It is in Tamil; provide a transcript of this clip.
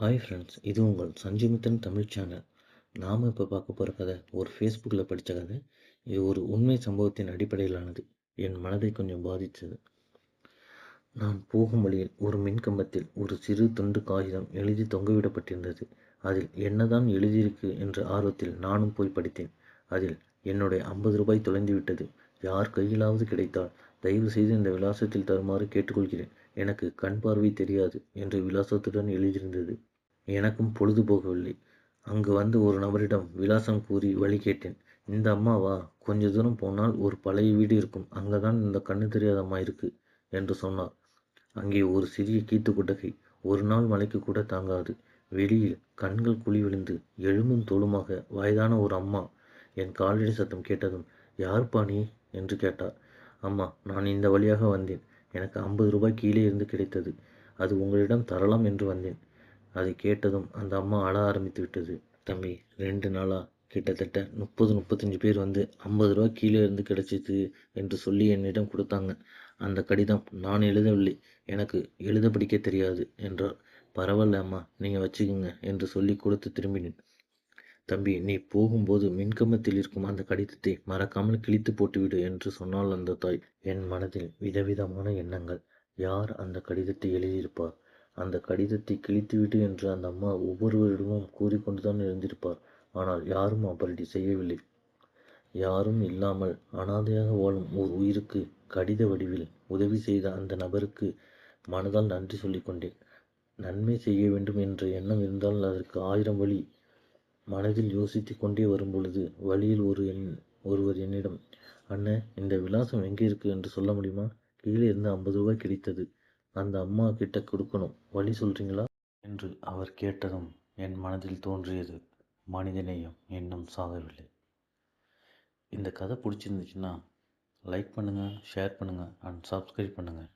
ஹாய் ஃப்ரெண்ட்ஸ் இது உங்கள் சஞ்சுமித்தன் தமிழ் சேனல் நாம் இப்போ பார்க்க போகிற கதை ஒரு ஃபேஸ்புக்கில் படித்த கதை. இது ஒரு உண்மை சம்பவத்தின் அடிப்படையிலானது. என் மனதை கொஞ்சம் பாதித்தது. நான் போகும் வழியில் ஒரு மின்கம்பத்தில் ஒரு சிறு துண்டு காகிதம் எழுதி தொங்கவிடப்பட்டிருந்தது. அதில் என்னதான் எழுதியிருக்கு என்ற ஆர்வத்தில் நானும் போய் படித்தேன். அதில் என்னுடைய ஐம்பது ரூபாய் தொலைந்து விட்டது யார் கையிலாவது கிடைத்தால் தயவு செய்து இந்த விலாசத்தில் தருமாறு கேட்டுக்கொள்கிறேன். எனக்கு கண் பார்வை தெரியாது என்று விலாசத்துடன் எழுதியிருந்தது. எனக்கும் பொழுது போகவில்லை. அங்கு வந்து ஒரு நபரிடம் விலாசம் கூறி வழி கேட்டேன். இந்த அம்மாவா கொஞ்ச தூரம் போனால் ஒரு பழைய வீடு இருக்கும். அங்கதான் இந்த கண்ணு தெரியாத அம்மா இருக்கு என்று சொன்னார். அங்கே ஒரு சிறிய கீத்து குட்டகை ஒரு நாள் மலைக்கு கூட தாங்காது. வெளியில் கண்கள் குழி விழுந்து எழும்பும் தோளுமாக வயதான ஒரு அம்மா என் காலடி சத்தம் கேட்டதும் யார்ப்பா நீ? என்று கேட்டார். அம்மா நான் இந்த வழியாக வந்தேன். எனக்கு ஐம்பது ரூபாய் கீழே இருந்து கிடைத்தது. அது உங்களிடம் தரலாம் என்று வந்தேன். அதை கேட்டதும் அந்த அம்மா அழ ஆரம்பித்து விட்டது. தம்பி ரெண்டு நாளாக கிட்டத்தட்ட முப்பது முப்பத்தஞ்சு பேர் வந்து ஐம்பது ரூபா கீழே இருந்து கிடைச்சிது என்று சொல்லி என்னிடம் கொடுத்தாங்க. அந்த கடிதம் நான் எழுதவில்லை. எனக்கு எழுத படிக்க தெரியாது என்றார். பரவாயில்ல அம்மா நீங்கள் வச்சுக்கோங்க என்று சொல்லி கொடுத்து திரும்பினேன். தம்பி நீ போகும்போது மின்கம்பத்தில் இருக்கும் அந்த கடிதத்தை மறக்காமல் கிழித்து போட்டுவிடு என்று சொன்னாள் அந்த தாய். என் மனதில் விதவிதமான எண்ணங்கள். யார் அந்த கடிதத்தை எழுதியிருப்பார்? அந்த கடிதத்தை கிழித்துவிடு என்று அந்த அம்மா ஒவ்வொருவரிடமும் கூறிக்கொண்டுதான் இருந்திருப்பார் ஆனால் யாரும் அப்படி செய்யவில்லை. யாரும் இல்லாமல் அனாதையாக வாழும் ஓர் உயிருக்கு கடித வடிவில் உதவி செய்த அந்த நபருக்கு மனதால் நன்றி சொல்லிக்கொண்டேன். நன்மை செய்ய வேண்டும் என்ற எண்ணம் இருந்தால் அதற்கு ஆயிரம் வழி மனதில் யோசித்து கொண்டே வரும்பொழுது வழியில் ஒரு என் ஒருவர் என்னிடம் அண்ணன் இந்த விலாசம் எங்கே இருக்கு? என்று சொல்ல முடியுமா? கீழே இருந்து ஐம்பது ரூபாய் கிடைத்தது. அந்த அம்மா கிட்ட கொடுக்கணும். வழி சொல்றீங்களா? என்று அவர் கேட்டதும் என் மனதில் தோன்றியது மனிதநேயம் இன்னும் சாகவில்லை. இந்த கதை பிடிச்சிருந்துச்சுன்னா லைக் பண்ணுங்கள் ஷேர் பண்ணுங்கள் அண்ட் சப்ஸ்கிரைப் பண்ணுங்கள்